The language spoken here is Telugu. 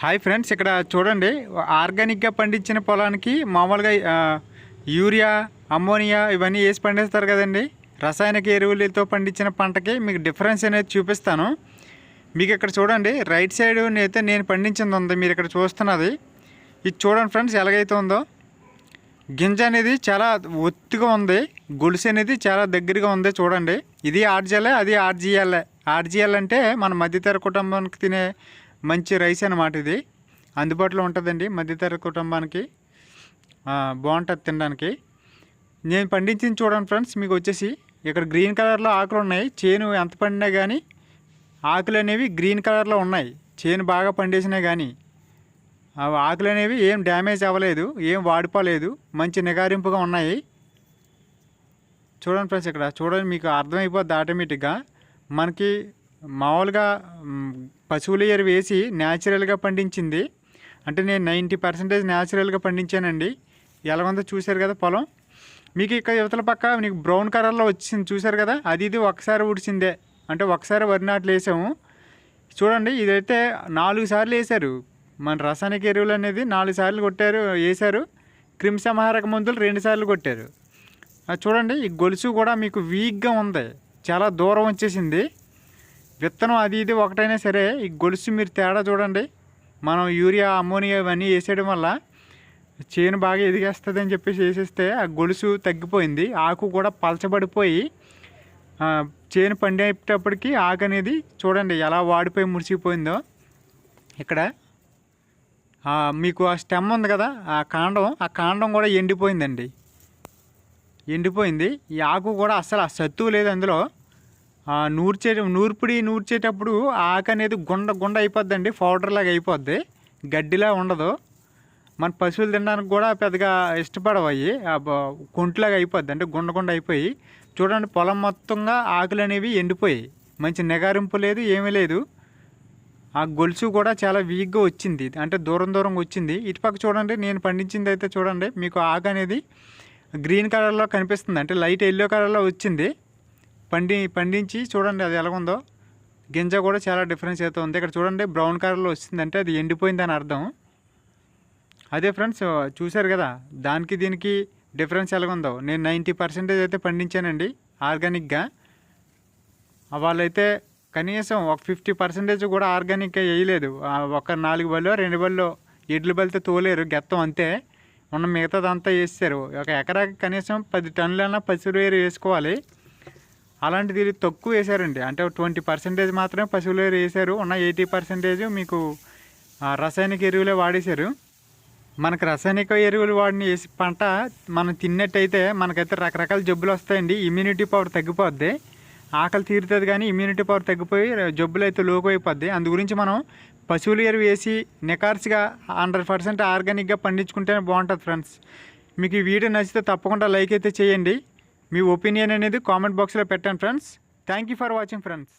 హాయ్ ఫ్రెండ్స్ ఇక్కడ చూడండి. ఆర్గానిక్గా పండించిన పొలానికి మామూలుగా యూరియా అమ్మోనియా ఇవన్నీ వేసి పండిస్తారు కదండి. రసాయనిక ఎరువులతో పండించిన పంటకి మీకు డిఫరెన్స్ అనేది చూపిస్తాను. మీకు ఇక్కడ చూడండి రైట్ సైడ్ అయితే నేను పండించింది ఉంది మీరు ఇక్కడ చూస్తున్నది. ఇది చూడండి ఫ్రెండ్స్ ఎలాగైతే ఉందో. గింజ అనేది చాలా ఒత్తుగా ఉంది గొలుసు అనేది చాలా దగ్గరగా ఉంది చూడండి. ఇది ఆర్జిఎల్ అది ఆర్జిఎల్. ఆర్జిఎల్ అంటే మన మధ్యతర కుటుంబానికి తినే మంచి రైస్ అన్నమాట ఇది. అందుబాటులో ఉంటుందండి మధ్యతర కుటుంబానికి బాగుంటుంది తినడానికి. నేను పండించింది చూడండి ఫ్రెండ్స్ మీకు వచ్చేసి ఇక్కడ గ్రీన్ కలర్లో ఆకులు ఉన్నాయి. చేను ఎంత పండినా కానీ ఆకులు అనేవి గ్రీన్ కలర్లో ఉన్నాయి. చేను బాగా పండేసినా కానీ ఆకులు అనేవి ఏం డ్యామేజ్ అవ్వలేదు ఏం వాడిపోలేదు మంచి నిగారింపుగా ఉన్నాయి. చూడండి ఫ్రెండ్స్ ఇక్కడ చూడండి మీకు అర్థమైపోద్ది ఆటోమేటిక్గా. మనకి మామూలుగా పశువుల ఎరువు వేసి న్యాచురల్గా పండించింది. అంటే నేను నైంటీ పర్సెంటేజ్ న్యాచురల్గా పండించానండి. ఎలా ఉందో చూశారు కదా పొలం. మీకు ఇక్కడ యువతల పక్క మీకు బ్రౌన్ కలర్లో వచ్చింది చూశారు కదా? అది ఇది ఒకసారి ఉడిచిందే అంటే ఒకసారి వరి నాట్లు వేసాము. చూడండి ఇదైతే నాలుగు సార్లు వేశారు. మన రసాయనిక ఎరువులు అనేది నాలుగు సార్లు కొట్టారు వేశారు. క్రిమిసంహారక మందులు రెండు సార్లు కొట్టారు. అది చూడండి ఈ గొలుసు కూడా మీకు వీక్గా ఉంది. చాలా దూరం వచ్చేసింది. విత్తనం అది ఇది ఒకటైనా సరే ఈ గొలుసు మీరు తేడా చూడండి. మనం యూరియా అమ్మోనియా ఇవన్నీ వేసేయడం వల్ల చేను బాగా ఎదిగేస్తుంది అని చెప్పేసి వేసేస్తే ఆ గొలుసు తగ్గిపోయింది. ఆకు కూడా పలచబడిపోయి చేను పండేటప్పటికి ఆకు అనేది చూడండి ఎలా వాడిపోయి మురిసిపోయిందో. ఇక్కడ మీకు ఆ స్టెమ్ ఉంది కదా ఆ కాండం ఆ కాండం కూడా ఎండిపోయిందండి. ఎండిపోయింది. ఈ ఆకు కూడా అస్సలు ఆ సత్తువు లేదు అందులో. నూర్చే నూర్పిడి నూర్చేటప్పుడు ఆకు అనేది గుండ గుండ అయిపోద్దండి. పౌడర్ లాగా అయిపోద్ది. గడ్డిలా ఉండదు. మన పశువులు తినడానికి కూడా పెద్దగా ఇష్టపడవయ్యి. కొంట్లాగా అయిపోద్ది. అంటే గుండ గుండ అయిపోయి. చూడండి పొలం మొత్తంగా ఆకులు అనేవి ఎండిపోయాయి మంచి నిగారింపు లేదు ఏమీ లేదు. ఆ గొలుసు కూడా చాలా వీక్గా వచ్చింది. అంటే దూరం దూరంగా వచ్చింది. ఇటుపక్క చూడండి నేను పండించింది అయితే చూడండి. మీకు ఆకు అనేది గ్రీన్ కలర్లో కనిపిస్తుంది. అంటే లైట్ ఎల్లో కలర్లో వచ్చింది. పండి పండించి చూడండి అది ఎలాగుందో. గింజ కూడా చాలా డిఫరెన్స్ అయితే ఉంది. ఇక్కడ చూడండి బ్రౌన్ కలర్లో వచ్చింది అంటే అది ఎండిపోయింది అని అర్థం. అదే ఫ్రెండ్స్ చూశారు కదా దానికి దీనికి డిఫరెన్స్ ఎలాగుందో. నేను నైంటీ పర్సెంటేజ్ అయితే పండించానండి ఆర్గానిక్గా. వాళ్ళైతే కనీసం ఒక ఫిఫ్టీ పర్సెంటేజ్ కూడా ఆర్గానిక్గా వేయలేదు. ఒక నాలుగు బల్లో రెండు బల్లో ఎడ్లు బలితో తోలేరు గెత్తం అంతే. ఉన్న మిగతాదంతా వేస్తారు ఒక ఎకరాకి కనీసం పది టన్నులైనా పశువులు వేరు వేసుకోవాలి. అలాంటిది తక్కువ వేశారండి. అంటే ట్వంటీ పర్సెంటేజ్ మాత్రమే పశువులు వేసారు ఉన్న ఎయిటీ పర్సెంటేజ్ మీకు రసాయనిక ఎరువులే వాడేశారు. మనకు రసాయనిక ఎరువులు వాడిని వేసి పంట మనం తిన్నట్టయితే మనకైతే రకరకాల జబ్బులు వస్తాయండి. ఇమ్యూనిటీ పవర్ తగ్గిపోద్ది. ఆకలి తీరుతుంది కానీ ఇమ్యూనిటీ పవర్ తగ్గిపోయి జబ్బులు అయితే లోకు అయిపోద్ది అందు గురించి మనం పశువుల ఎరువు వేసి నికార్స్గా హండ్రెడ్ పర్సెంట్ ఆర్గానిక్గా పండించుకుంటేనే బాగుంటుంది ఫ్రెండ్స్. మీకు ఈ వీడియో నచ్చితే తప్పకుండా లైక్ అయితే చేయండి. మీ ఒపీనియన్ అనేది కామెంట్ బాక్స్లో పెట్టండి friends. Thank you for watching friends